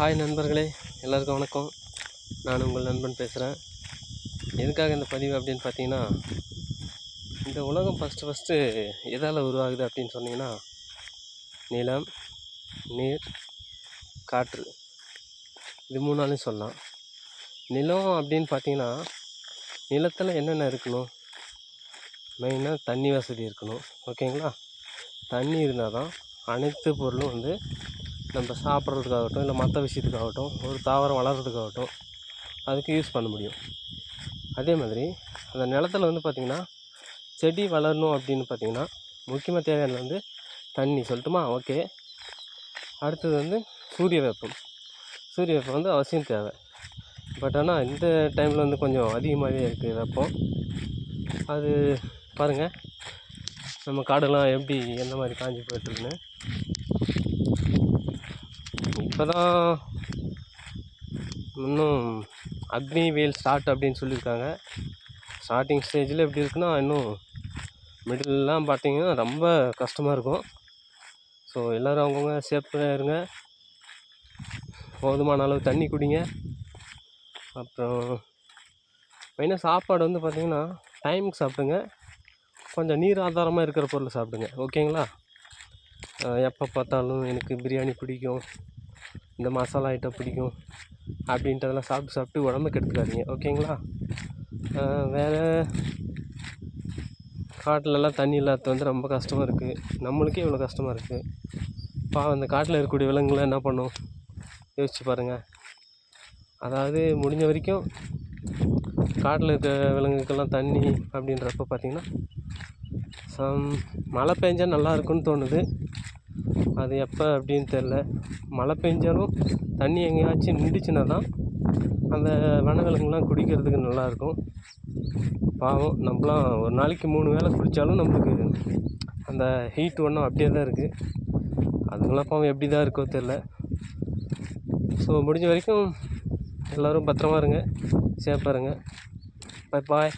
Hi நண்பர்களே எல்லாருக்கும் வணக்கம். நான் உங்கள் நண்பன் பேசுகிறேன் எதுக்காக இந்த பதிவு அப்படின்னு பார்த்தீங்கன்னா இந்த உலகம் ஃபஸ்ட்டு ஃபஸ்ட்டு எதால் உருவாகுது அப்படின்னு சொன்னீங்கன்னா நிலம் நீர் காற்று. இது மூணாலையும் சொல்லலாம். நிலம் அப்படின்னு பார்த்தீங்கன்னா நிலத்தில் என்னென்ன இருக்கணும்? மெயினாக தண்ணி வசதி இருக்கணும். ஓகேங்களா? தண்ணி இருந்தால் தான் அனைத்து பொருளும் வந்து நம்ம சாப்பிட்றதுக்காகட்டும் இல்லை மற்ற விஷயத்துக்காகட்டும் ஒரு தாவரம் வளர்கிறதுக்காகட்டும் அதுக்கு யூஸ் பண்ண முடியும். அதே மாதிரி அந்த நிலத்துல வந்து பார்த்திங்கன்னா செடி வளரணும் அப்படின்னு பார்த்திங்கன்னா முக்கியமாக தேவையானது வந்து தண்ணி சொல்லட்டுமா? ஓகே. அடுத்தது வந்து சூரிய வெப்பம். சூரிய வெப்பம் வந்து அவசியம் தேவை. பட் ஆனால் இந்த டைமில் வந்து கொஞ்சம் அதிகமாகவே இருக்குது வெப்பம். அது பாருங்கள் நம்ம காடெல்லாம் எப்படி எந்த மாதிரி காஞ்சி போயிட்டுருக்குன்னு. இப்போ தான் இன்னும் அக்னி வெயில் ஸ்டார்ட் அப்படின்னு சொல்லியிருக்காங்க. ஸ்டார்டிங் ஸ்டேஜில் எப்படி இருக்குன்னா இன்னும் மிடில்லாம் பார்த்தீங்கன்னா ரொம்ப கஷ்டமாக இருக்கும். ஸோ எல்லோரும் அவங்கவுங்க சேஃப்டியாக இருங்க. போதுமான அளவு தண்ணி குடிங்க. அப்புறம் மெயினாக சாப்பாடு வந்து பார்த்திங்கன்னா டைமுக்கு சாப்பிடுங்க. கொஞ்சம் நீர் ஆதாரமாக இருக்கிற பொருள் சாப்பிடுங்க. ஓகேங்களா எப்போ பார்த்தாலும் எனக்கு பிரியாணி பிடிக்கும். இந்த மசாலா ஐட்டம் பிடிக்கும் அப்படின்றதெல்லாம் சாப்பிட்டு சாப்பிட்டு உடம்புக்கு எடுத்துக்காதீங்க ஓகேங்களா? வேறு காட்டிலலாம் தண்ணி இல்லாத வந்து ரொம்ப கஷ்டமாக இருக்குது நம்மளுக்கே இவ்வளோ கஷ்டமாக இருக்குது பாவம் அந்த காட்டில் இருக்கக்கூடிய விலங்குலாம் என்ன பண்ணும்? யோசிச்சு பாருங்கள் அதாவது முடிஞ்ச வரைக்கும் காட்டில் இருக்க விலங்குக்கெல்லாம் தண்ணி அப்படின்றப்ப பார்த்திங்கன்னா சம் மழை பெஞ்சால் நல்லா இருக்கும்னு தோணுது. அது எப்போ அப்படின்னு தெரில மழை பெஞ்சாலும் தண்ணி எங்கேயாச்சும் நின்றுச்சுன்னா தான் அந்த வனவிலங்குலாம் குடிக்கிறதுக்கு நல்லாயிருக்கும். பாவம் நம்மளாம் ஒரு நாளைக்கு மூணு வேளை குடித்தாலும் நம்மளுக்கு அந்த ஹீட் ஒன்றும் அப்படியே தான் இருக்குது அதுங்களாம் பாவம் எப்படி தான் இருக்கோ தெரில ஸோ முடிஞ்ச வரைக்கும் எல்லோரும் பத்திரமா இருங்க. சேஃபாக இருங்க. பாய் பாய்